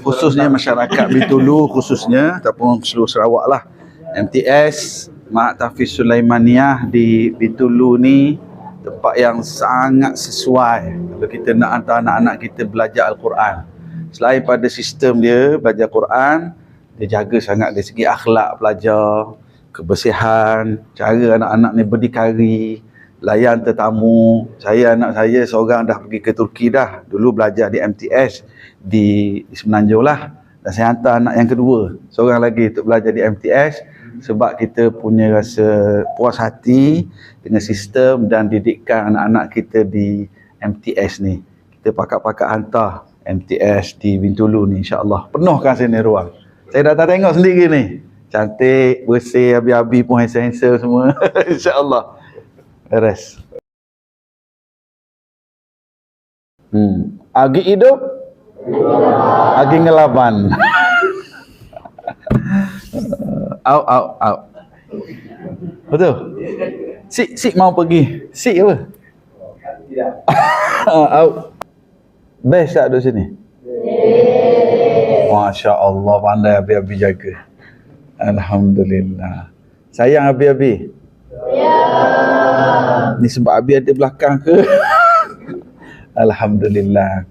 khususnya masyarakat Bintulu khususnya ataupun seluruh Sarawak lah. MTS Mak Tafiz Sulaimaniah di Bintulu ni tempat yang sangat sesuai kalau kita nak hantar anak-anak kita belajar Al-Quran. Selain pada sistem dia belajar Quran dia jaga sangat dari segi akhlak pelajar kebersihan cara anak-anak ni berdikari layan tetamu. Saya anak saya seorang dah pergi ke Turki dah. Dulu belajar di MTS di, Semenanjung lah. Dan saya hantar anak yang kedua seorang lagi untuk belajar di MTS sebab kita punya rasa puas hati dengan sistem dan didikan anak-anak kita di MTS ni. Kita pakat-pakat hantar MTS di Bintulu ni insyaAllah. Penuhkan sini ruang. Saya datang tengok sendiri ni. Cantik, bersih, habis-habis pun handsome-handsome semua. insyaAllah beres hmm. Agi hidup Agi ngelaban Out, out, out Betul? Sik, sik mau pergi Sik apa? Tidak Out Best tak duduk sini? Masya Allah pandai Abi-Abi jaga Alhamdulillah Sayang Abi-Abi? Ya Ni sebab Abi ada belakang ke? Alhamdulillah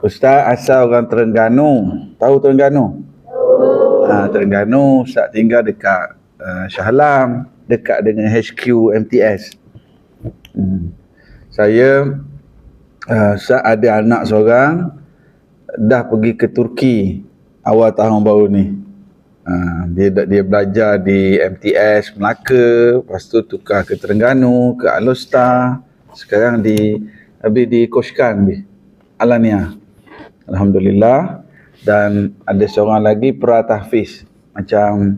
Ustaz asal orang Terengganu Tahu Terengganu? Ha, Terengganu Ustaz tinggal dekat uh, Shah Alam Dekat dengan HQ MTS hmm. Saya uh, Ustaz ada anak seorang Dah pergi ke Turki Awal tahun baru ni uh, dia dia belajar di MTS Melaka Lepas tu tukar ke Terengganu Ke Alostar Sekarang di Habis di Koshkan bi. Alania. Alhamdulillah dan ada seorang lagi Pratahfiz. Macam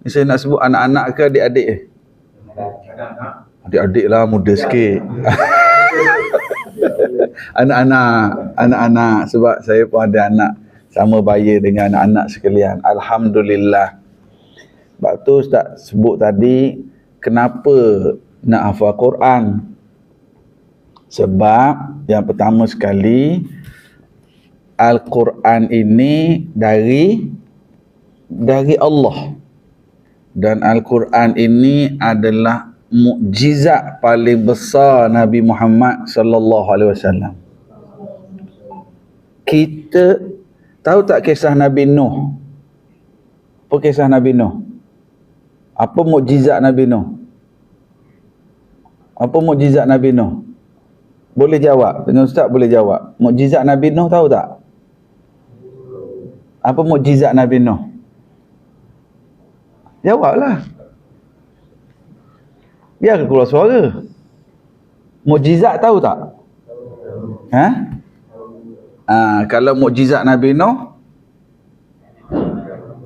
ni saya nak sebut anak-anak ke adik-adik? Adik-adik lah muda sikit. anak-anak, anak-anak sebab saya pun ada anak sama bayar dengan anak-anak sekalian. Alhamdulillah. Sebab tu Ustaz sebut tadi kenapa nak hafal Quran. Sebab yang pertama sekali Al-Quran ini dari dari Allah. Dan Al-Quran ini adalah mukjizat paling besar Nabi Muhammad sallallahu alaihi wasallam. Kita tahu tak kisah Nabi Nuh? Apa kisah Nabi Nuh? Apa mukjizat Nabi Nuh? Apa mukjizat Nabi Nuh? Boleh jawab. Dengan ustaz boleh jawab. Mukjizat Nabi Nuh tahu tak? Apa mukjizat Nabi Nuh? Jawablah. Biar keluar suara. Mukjizat tahu tak? Ha? Ah, kalau mukjizat Nabi Nuh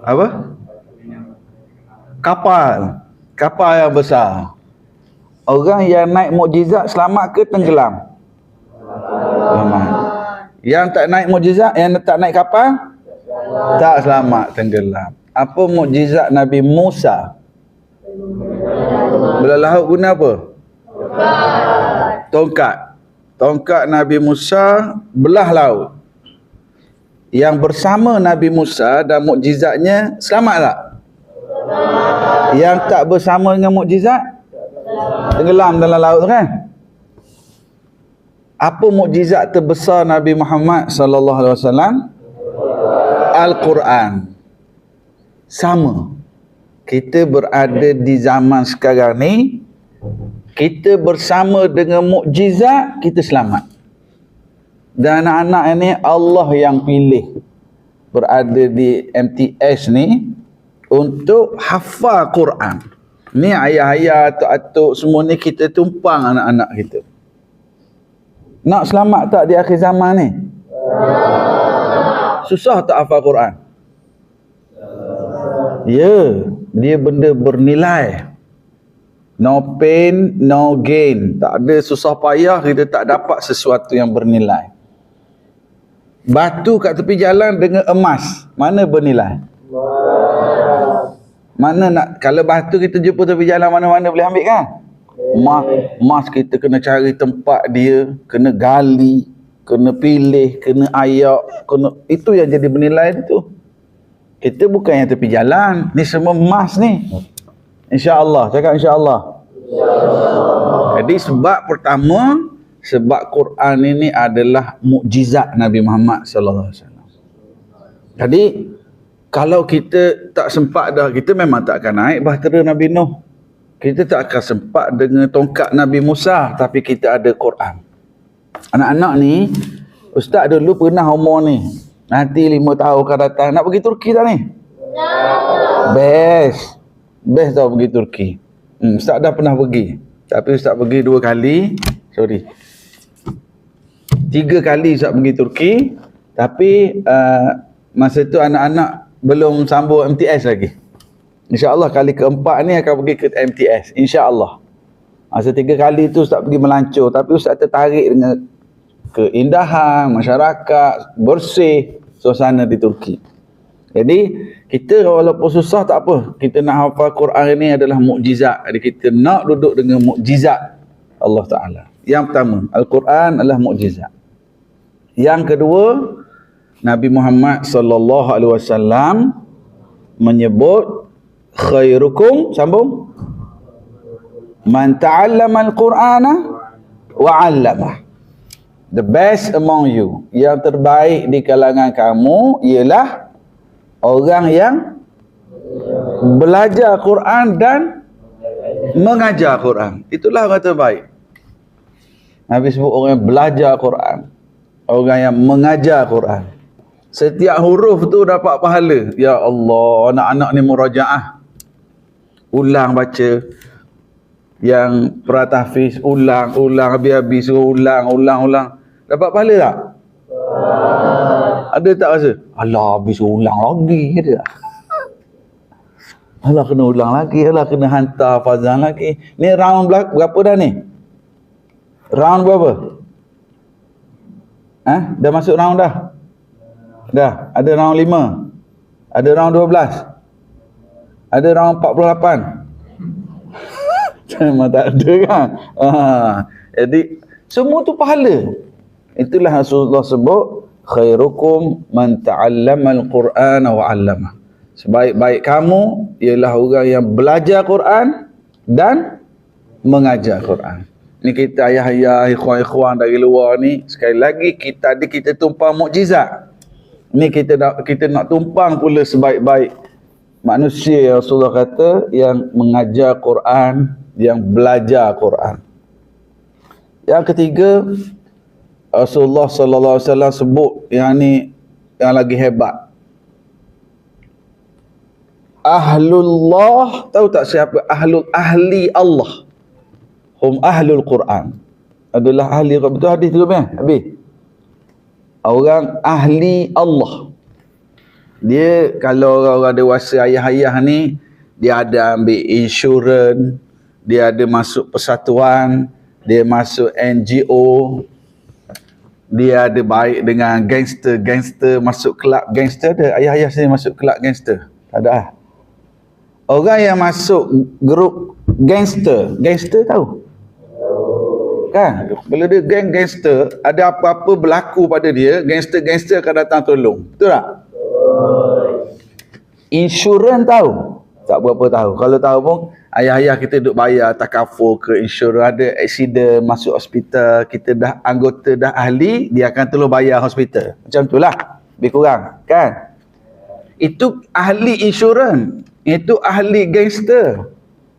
apa? Kapal. Kapal yang besar. Orang yang naik mukjizat selamat ke tenggelam? Selamat. Yang tak naik mukjizat, yang tak naik kapal? Tak selamat tenggelam. Apa mukjizat Nabi Musa? Belah laut guna apa? Tongkat. Tongkat Nabi Musa belah laut. Yang bersama Nabi Musa dan mukjizatnya selamat tak? Yang tak bersama dengan mukjizat tenggelam dalam laut kan? apa mukjizat terbesar Nabi Muhammad sallallahu alaihi wasallam? Al-Quran. Sama. Kita berada di zaman sekarang ni kita bersama dengan mukjizat kita selamat. Dan anak-anak ini Allah yang pilih berada di MTS ni untuk hafal Quran. Ni ayah-ayah, atuk-atuk semua ni kita tumpang anak-anak kita. Nak selamat tak di akhir zaman ni? Susah tak hafal Quran? Ya, dia benda bernilai. No pain, no gain. Tak ada susah payah, kita tak dapat sesuatu yang bernilai. Batu kat tepi jalan dengan emas, mana bernilai? Mana nak, kalau batu kita jumpa tepi jalan mana-mana boleh ambil kan? Mas, mas kita kena cari tempat dia, kena gali. kena pilih, kena ayak, kena itu yang jadi bernilai tu. Kita bukan yang tepi jalan. Ni semua emas ni. Insya-Allah, cakap insya-Allah. Jadi sebab pertama sebab Quran ini adalah mukjizat Nabi Muhammad sallallahu alaihi wasallam. Jadi kalau kita tak sempat dah kita memang tak akan naik bahtera Nabi Nuh. Kita tak akan sempat dengan tongkat Nabi Musa tapi kita ada Quran. Anak-anak ni ustaz dulu pernah umur ni. Nanti lima tahun akan datang nak pergi Turki tak ni? Best. Best tau pergi Turki. Hmm, ustaz dah pernah pergi. Tapi ustaz pergi dua kali. Sorry. Tiga kali Ustaz pergi Turki. Tapi uh, masa tu anak-anak belum sambung MTS lagi. InsyaAllah kali keempat ni akan pergi ke MTS InsyaAllah. Masa tiga kali tu Ustaz pergi melancur. Tapi Ustaz tertarik dengan keindahan masyarakat bersih suasana di Turki. Jadi kita walaupun susah tak apa. Kita nak hafal Quran ini adalah mukjizat. Jadi kita nak duduk dengan mukjizat Allah Ta'ala. Yang pertama Al-Quran adalah mukjizat. Yang kedua, Nabi Muhammad sallallahu alaihi wasallam menyebut khairukum sambung man ta'allama al-Qur'ana wa 'allama. The best among you, yang terbaik di kalangan kamu ialah orang yang belajar Quran dan mengajar Quran. Itulah orang terbaik. Nabi sebut orang yang belajar Quran orang yang mengajar Quran. Setiap huruf tu dapat pahala. Ya Allah, anak-anak ni murajaah. Ulang baca. Yang peratahfiz, ulang, ulang, habis-habis, ulang, ulang, ulang. Dapat pahala tak? Ada tak rasa? Alah, habis ulang lagi. Ada? Alah, kena ulang lagi. Alah, kena hantar fazan lagi. Ni round berapa dah ni? Round berapa? Ha? Dah masuk round dah? Dah. Ada round 5. Ada round 12. Ada round 48. Memang tak ada kan? Ha. Jadi, semua tu pahala. Itulah Rasulullah sebut, khairukum man ta'allama al-Quran wa 'allama. Sebaik-baik kamu ialah orang yang belajar Quran dan mengajar Quran. Ni kita ayah-ayah, ikhwan-ikhwan dari luar ni, sekali lagi kita ada kita tumpang mukjizat. Ni kita nak kita nak tumpang pula sebaik-baik manusia yang Rasulullah kata yang mengajar Quran, yang belajar Quran. Yang ketiga, Rasulullah sallallahu alaihi wasallam sebut yang ni yang lagi hebat. Ahlullah, tahu tak siapa ahlul ahli Allah? hum ahlul Quran. Adalah ahli betul hadis tu kan? Habis. Orang ahli Allah. Dia kalau orang-orang dewasa ayah-ayah ni dia ada ambil insurans, dia ada masuk persatuan, dia masuk NGO, dia ada baik dengan gangster-gangster masuk kelab. Gangster ada? Ayah-ayah sini masuk kelab gangster? Tak ada ah. orang yang masuk grup gangster. Gangster tahu? Kan? Bila dia geng gangster ada apa-apa berlaku pada dia gangster-gangster akan datang tolong. Betul tak? Insurans tahu? Tak berapa tahu. Kalau tahu pun ayah-ayah kita duduk bayar takaful ke insurans ada accident masuk hospital kita dah anggota dah ahli dia akan tolong bayar hospital. Macam itulah lebih kurang kan? Itu ahli insurans. Itu ahli gangster.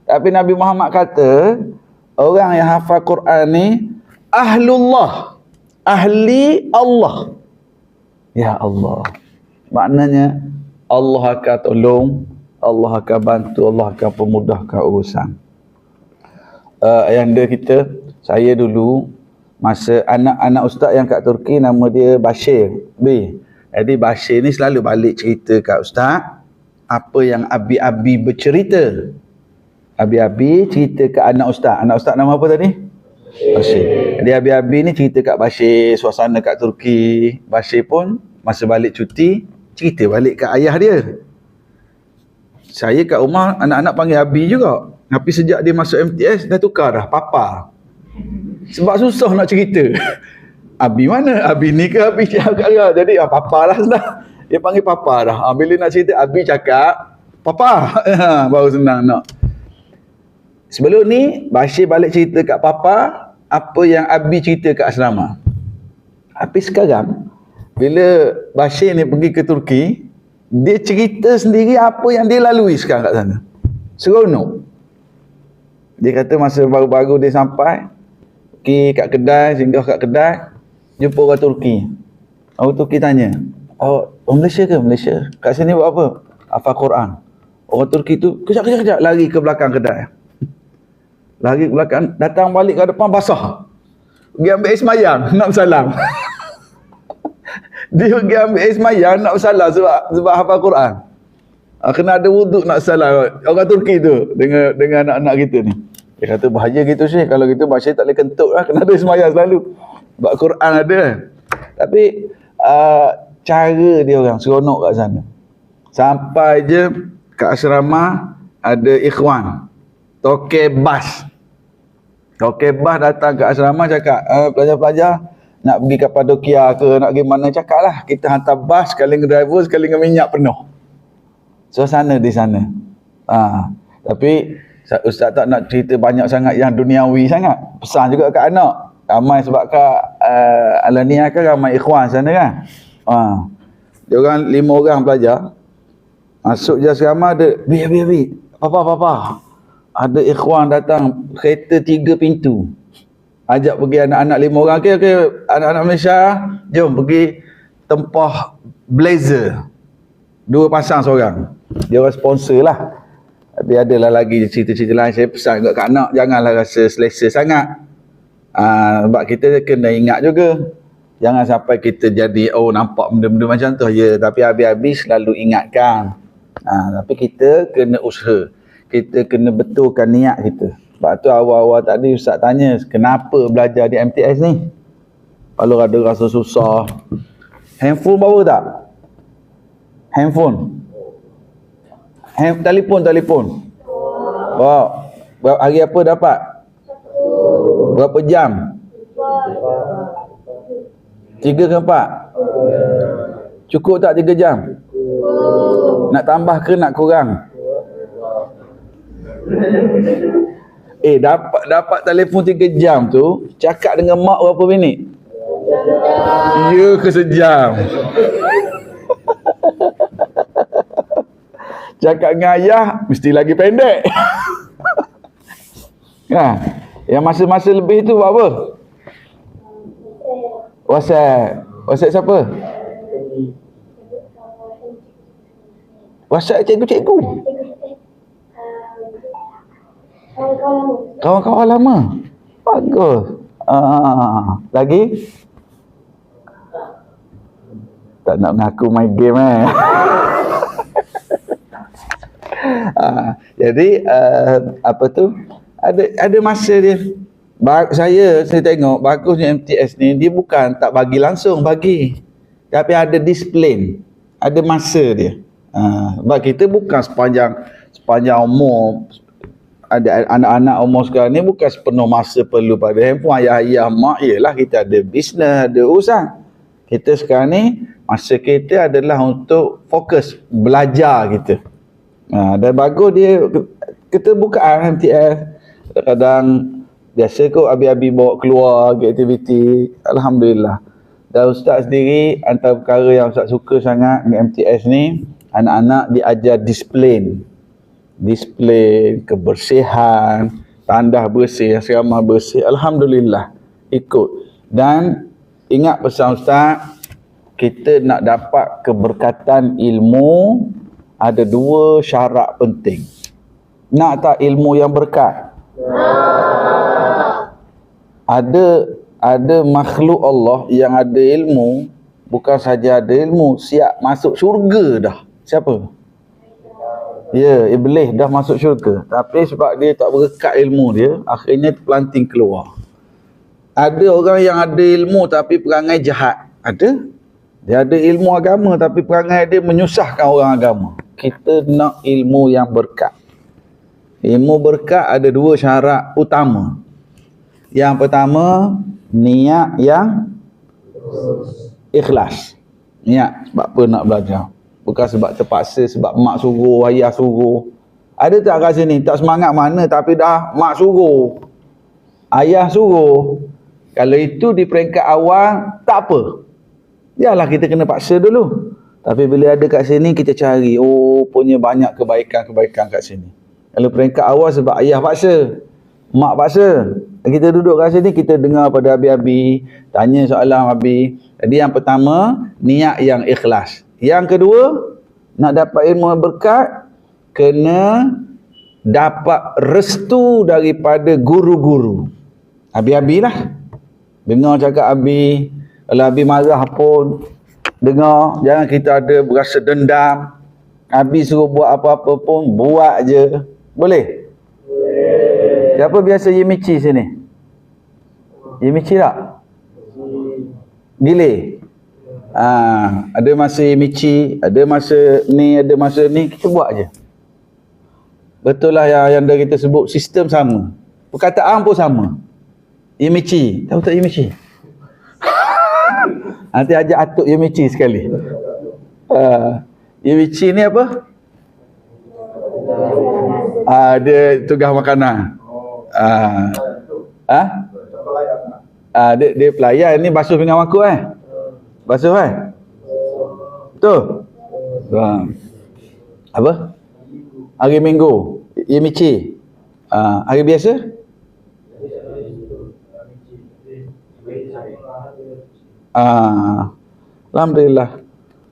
Tapi Nabi Muhammad kata orang yang hafal Quran ni ahlullah. Ahli Allah. Ya Allah. Maknanya Allah akan tolong Allah akan bantu Allah akan pemudahkan urusan uh, yang dia kita saya dulu masa anak-anak ustaz yang kat Turki nama dia Bashir B jadi Bashir ni selalu balik cerita kat ustaz apa yang abi-abi bercerita Abi-abi cerita ke anak ustaz. Anak ustaz nama apa tadi? Bashir. Jadi abi-abi ni cerita kat Bashir, suasana kat Turki. Bashir pun masa balik cuti, cerita balik kat ayah dia. Saya kat rumah, anak-anak panggil abi juga. Tapi sejak dia masuk MTS, dah tukar dah, papa. Sebab susah nak cerita. Abi mana? Abi ni ke Abi cakap Jadi ah, papa lah sudah. Dia panggil papa dah. Ah, bila nak cerita Abi cakap, papa. Baru senang nak. Sebelum ni, Bashir balik cerita kat papa, apa yang Abi cerita kat asrama. Tapi sekarang, bila Bashir ni pergi ke Turki, dia cerita sendiri apa yang dia lalui sekarang kat sana. Seronok. Dia kata masa baru-baru dia sampai, pergi kat kedai, singgah kat kedai, jumpa orang Turki. Orang Turki tanya, oh, orang Malaysia ke Malaysia? Kat sini buat apa? Hafal Quran. Orang Turki tu kejap-kejap lari ke belakang kedai. Lari ke belakang, datang balik ke depan basah. Pergi ambil air semayang, nak bersalam. Dia pergi ambil air semayang, nak bersalam sebab, sebab hafal Quran. Ha, kena ada wuduk nak salam. Orang Turki tu dengan dengan anak-anak kita ni. Dia kata bahaya gitu sih. Kalau gitu bahasa tak boleh kentut lah. Kena ada semayang selalu. Sebab Quran ada Tapi uh, cara dia orang seronok kat sana. Sampai je kat asrama ada ikhwan. Toke bas. Toke bas datang kat asrama cakap, uh, pelajar-pelajar nak pergi ke Padokia ke nak pergi mana cakap lah. Kita hantar bas sekali dengan driver sekali dengan minyak penuh. Suasana di sana. Ha. Tapi Ustaz tak nak cerita banyak sangat yang duniawi sangat. Pesan juga kat anak ramai sebab kat uh, Alania kan ramai ikhwan sana kan ha. dia orang lima orang pelajar masuk je asrama ada bi bi bi apa apa apa ada ikhwan datang kereta tiga pintu ajak pergi anak-anak lima orang. Okey okey. Anak-anak Malaysia jom pergi tempah blazer. Dua pasang seorang. Dia orang sponsor lah. Tapi adalah lagi cerita-cerita lain. Saya pesan juga kat anak janganlah rasa selesa sangat. Ah, sebab kita kena ingat juga jangan sampai kita jadi oh nampak benda-benda macam tu. Ya tapi habis-habis selalu ingatkan. Ha, tapi kita kena usaha. Kita kena betulkan niat kita sebab tu awal-awal tadi Ustaz tanya kenapa belajar di MTS ni kalau ada rasa susah handphone bawa tak? handphone Hand, telefon telefon wow. hari apa dapat? Berapa jam? Tiga ke empat? Cukup tak tiga jam? Nak tambah ke nak kurang? Eh dapat dapat telefon tiga jam tu Cakap dengan mak berapa minit? Ya ke sejam? Cakap dengan ayah Mesti lagi pendek Ha yang masa-masa lebih tu buat apa? WhatsApp. WhatsApp siapa? WhatsApp cikgu-cikgu. Kawan-kawan lama. Bagus. Ah, lagi? Tak nak mengaku main game eh. ah, jadi uh, apa tu? ada ada masa dia ba- saya saya tengok bagusnya MTS ni dia bukan tak bagi langsung bagi tapi ada disiplin ada masa dia ha, sebab kita bukan sepanjang sepanjang umur ada anak-anak umur sekarang ni bukan sepenuh masa perlu pada handphone. Ayah-ayah mak ialah kita ada bisnes ada urusan. Kita sekarang ni masa kita adalah untuk fokus belajar kita. Ha, dan bagus dia kita buka MTS kadang-kadang biasa kot abi-abi bawa keluar ke aktiviti. Alhamdulillah. Dan Ustaz sendiri antara perkara yang Ustaz suka sangat MTS ni anak-anak diajar disiplin disiplin, kebersihan tandah bersih, asrama bersih Alhamdulillah ikut. Dan ingat pesan Ustaz kita nak dapat keberkatan ilmu ada dua syarat penting. Nak tak ilmu yang berkat? Ada ada makhluk Allah yang ada ilmu bukan saja ada ilmu siap masuk syurga dah. Siapa ya iblis dah masuk syurga tapi sebab dia tak berkat ilmu dia akhirnya terpelanting keluar ada orang yang ada ilmu tapi perangai jahat ada dia ada ilmu agama tapi perangai dia menyusahkan orang agama kita nak ilmu yang berkat Ilmu berkat ada dua syarat utama. Yang pertama, niat yang Ikhlas. Niat sebab apa nak belajar. Bukan sebab terpaksa, sebab mak suruh, ayah suruh. Ada tak kat sini? Tak semangat mana tapi dah mak suruh. Ayah suruh. Kalau itu di peringkat awal, tak apa. Biarlah kita kena paksa dulu. Tapi bila ada kat sini, kita cari. Oh, punya banyak kebaikan-kebaikan kat sini. Kalau peringkat awal sebab ayah paksa. Mak paksa. Kita duduk kat sini, kita dengar pada Abi-Abi. Tanya soalan Abi. Jadi yang pertama, niat yang ikhlas. Yang kedua, nak dapat ilmu berkat, kena dapat restu daripada guru-guru. Abi-abi lah. Dengar cakap Abi. Kalau Abi marah pun, dengar. Jangan kita ada berasa dendam. Abi suruh buat apa-apa pun, buat je. Boleh? Siapa biasa Yemichi sini? Yemichi tak? Bila? Ah, ada masa Yemichi, ada masa ni, ada masa ni, kita buat je. Betul lah yang, yang dah kita sebut sistem sama. Perkataan pun sama. Yemichi. Tahu tak Yemichi? Nanti ajak atuk Yemichi sekali. Uh, Yemichi ni apa? Uh, dia tugas makanan. Uh, uh? Uh, dia, dia pelayan ni basuh pinggan mangkuk eh? Basuh eh? Betul? Uh, apa? Hari Minggu, Yemichi. Uh, hari biasa? Ah, Alhamdulillah.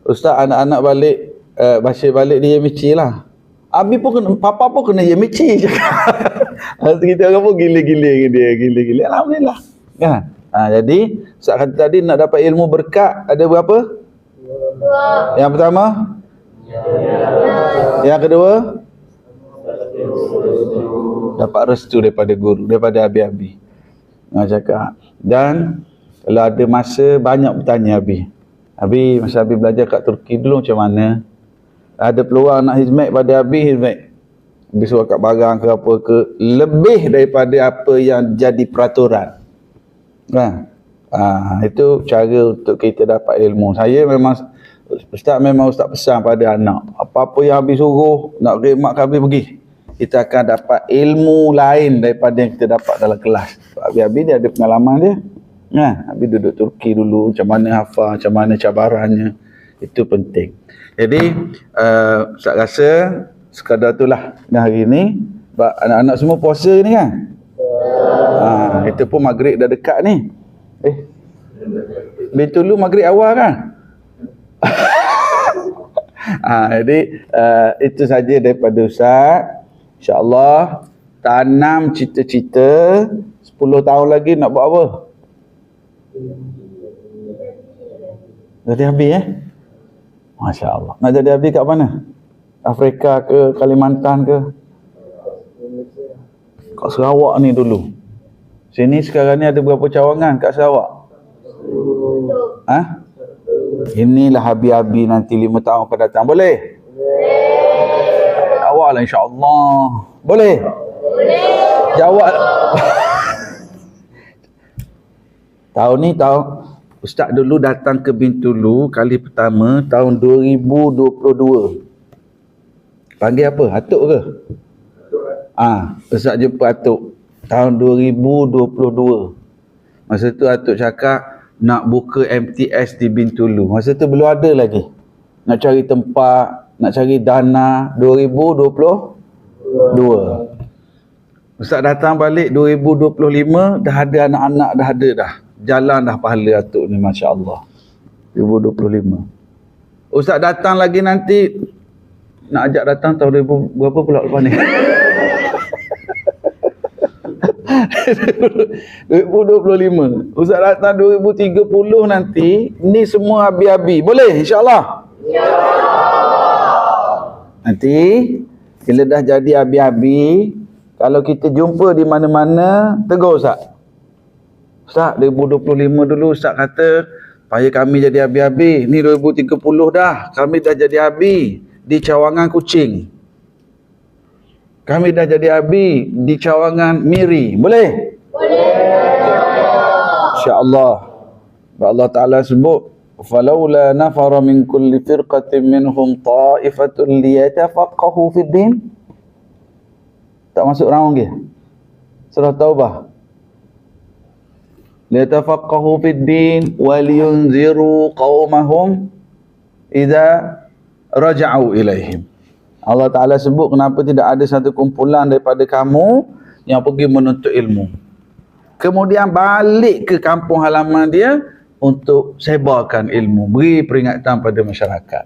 Ustaz anak-anak balik uh, baca balik dia Yemichi lah. Abi pun kena, papa pun kena Yemichi je. kita orang pun gila-gila dia, gila-gila. Alhamdulillah. Kan? Ha, jadi, Ustaz kata tadi nak dapat ilmu berkat ada berapa? Dua. Yang pertama? Ya. Yang kedua? dapat restu daripada guru daripada abi-abi nak cakap dan kalau ada masa banyak bertanya abi abi masa abi belajar kat Turki dulu macam mana ada peluang nak hizmat pada abi hizmat abi suruh kat barang ke apa ke lebih daripada apa yang jadi peraturan kan ha, itu cara untuk kita dapat ilmu saya memang Ustaz memang Ustaz pesan pada anak apa-apa yang habis suruh nak khidmat kami pergi kita akan dapat ilmu lain daripada yang kita dapat dalam kelas. Habis-habis dia ada pengalaman dia. Kan? Habis duduk Turki dulu, macam mana hafal, macam mana cabarannya. Itu penting. Jadi, uh, saya rasa sekadar itulah hari ini. Anak-anak semua puasa ni kan? Itu pun maghrib dah dekat ni. Eh, Bintulu maghrib awal kan? ha, jadi, uh, itu saja daripada Ustaz. InsyaAllah tanam cita-cita 10 tahun lagi nak buat apa? Jadi habis eh? Masya Allah. Nak jadi habis kat mana? Afrika ke Kalimantan ke? Kat Sarawak ni dulu. Sini sekarang ni ada berapa cawangan kat Sarawak? Ha? Inilah habis-habis nanti 5 tahun akan datang. Boleh? jawab lah insyaAllah. Boleh? Boleh. Jawab. tahun ni tahun Ustaz dulu datang ke Bintulu kali pertama tahun 2022. Panggil apa? Atuk ke? Ah, ha, Ustaz jumpa Atuk tahun 2022. Masa tu Atuk cakap nak buka MTS di Bintulu. Masa tu belum ada lagi. Nak cari tempat, nak cari dana 2022. Ustaz datang balik 2025 dah ada anak-anak dah ada dah. Jalan dah pahala atuk ni masya-Allah. 2025. Ustaz datang lagi nanti nak ajak datang tahun 2000 berapa pula lepas ni? 2025. Ustaz datang 2030 nanti ni semua habis-habis. Boleh insya-Allah? Insya-Allah. Nanti bila dah jadi abi-abi, kalau kita jumpa di mana-mana, tegur Ustaz. Ustaz, 2025 dulu Ustaz kata, payah kami jadi abi-abi. Ni 2030 dah, kami dah jadi abi di cawangan kucing Kami dah jadi abi di cawangan miri. Boleh? Boleh. InsyaAllah. Allah Ta'ala sebut فَلَوْلَا نَفَرَ مِنْ كُلِّ فِرْقَةٍ مِنْهُمْ طَائِفَةٌ لِيَتَفَقَّهُ فِي الدِّينِ Tak masuk round ke? Surah Taubah لِيَتَفَقَّهُ فِي الدِّينِ وَلِيُنْزِرُوا قَوْمَهُمْ إِذَا رَجَعُوا إِلَيْهِمْ Allah Ta'ala sebut kenapa tidak ada satu kumpulan daripada kamu yang pergi menuntut ilmu. Kemudian balik ke kampung halaman dia untuk sebarkan ilmu. Beri peringatan pada masyarakat.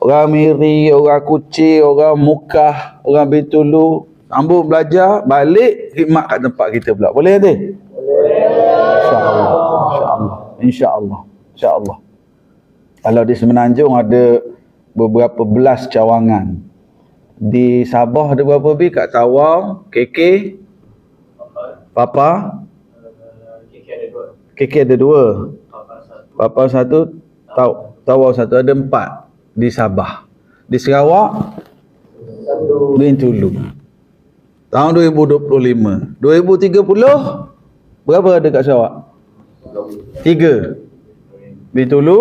Orang miri, orang kucing, orang mukah, orang bitulu. Sambung belajar, balik khidmat kat tempat kita pula. Boleh tak? Boleh. InsyaAllah. InsyaAllah. InsyaAllah. InsyaAllah. Kalau di Semenanjung ada beberapa belas cawangan di Sabah ada berapa bi kat Tawau, KK, Papa, KK ada dua, Papa satu, Taw Tawau satu ada empat di Sabah. Di Sarawak, Bintulu. Tahun 2025. 2030, berapa ada kat Sarawak? Tiga. Bintulu,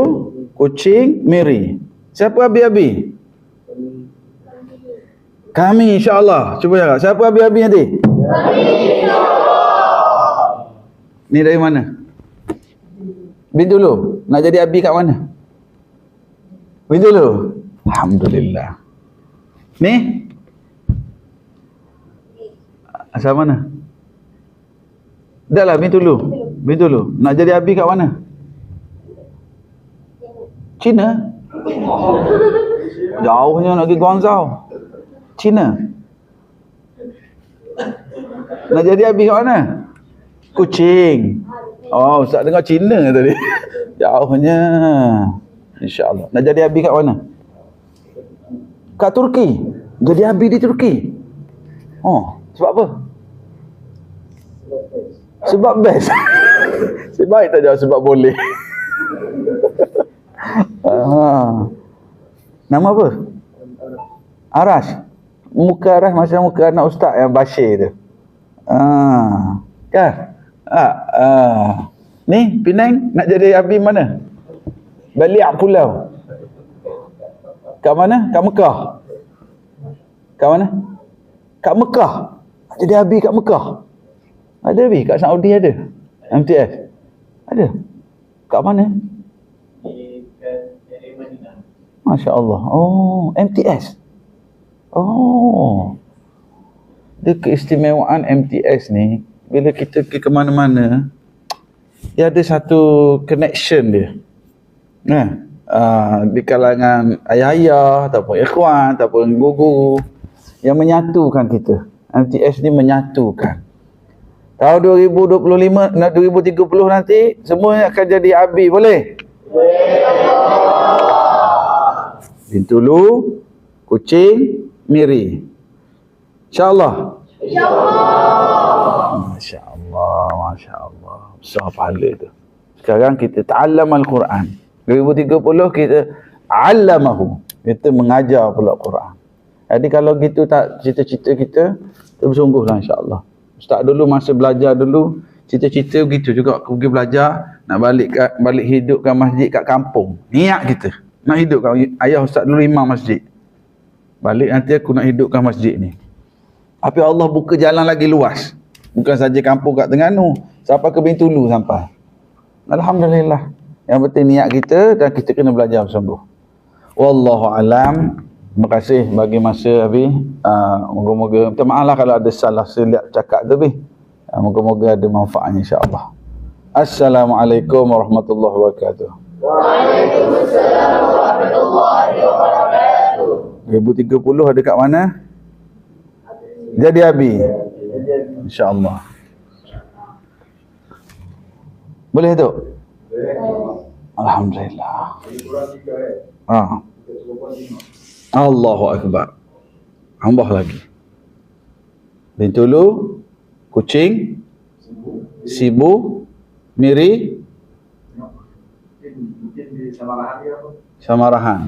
Kuching, Miri. Siapa abi-abi? Kami insyaAllah. Cuba cakap. Siapa abi-abi nanti? Kami insyaAllah. Ni dari mana? Bin dulu. Nak jadi abi kat mana? Bin dulu. Alhamdulillah. Ni? Asal mana? Dah lah bin dulu. Bin dulu. Nak jadi abi kat mana? Cina? Jauhnya nak pergi Guangzhou. Cina. Nak jadi habis kat mana? Kucing. Oh, Ustaz dengar Cina tadi. Jauhnya. InsyaAllah. Nak jadi habis kat mana? Kat Turki. Jadi habis di Turki. Oh, sebab apa? Sebab best. Sebab tak jawab sebab boleh. ah. Nama apa? Arash muka arah macam muka anak ustaz yang Bashir tu. Ah, kan? Ah, ah. Ni Penang nak jadi abdi mana? Balik pulau. Kat mana? Kat Mekah. Kat mana? Kat Mekah. Jadi abdi kat Mekah. Ada abdi kat Saudi ada. MTS. Ada. Kat mana? Masya Allah. Oh, MTS. Oh. Dia keistimewaan MTS ni bila kita pergi ke mana-mana dia ada satu connection dia. Nah, uh, di kalangan ayah-ayah ataupun ikhwan ataupun guru yang menyatukan kita. MTS ni menyatukan. Tahun 2025 nak 2030 nanti semua akan jadi abi boleh? Boleh. Bintulu, kucing, miri. InsyaAllah. InsyaAllah. MasyaAllah. MasyaAllah. Besar pahala tu. Sekarang kita ta'allam Al-Quran. 2030 kita alamahu. Kita mengajar pula Quran. Jadi kalau gitu tak cita-cita kita, kita bersungguhlah insyaAllah. Ustaz dulu masa belajar dulu, cita-cita begitu juga. Aku pergi belajar, nak balik kat, balik hidupkan masjid kat kampung. Niat kita. Nak hidupkan. Ayah Ustaz dulu imam masjid. Balik nanti aku nak hidupkan masjid ni. Tapi Allah buka jalan lagi luas. Bukan saja kampung kat Terengganu. Sampai ke Bintulu sampai. Alhamdulillah. Yang penting niat kita dan kita kena belajar bersungguh. Wallahu alam. Terima kasih bagi masa Abi. Uh, moga-moga minta maaf lah kalau ada salah silap cakap tu Abi. Uh, moga-moga ada manfaatnya insya-Allah. Assalamualaikum warahmatullahi wabarakatuh. Waalaikumsalam warahmatullahi wabarakatuh. 2030 ada kat mana? Jadi Abi. InsyaAllah. Boleh tu? Alhamdulillah. Ah. Allahu Akbar. Hambah lagi. Bintulu, kucing, sibu, miri, samarahan. Samarahan.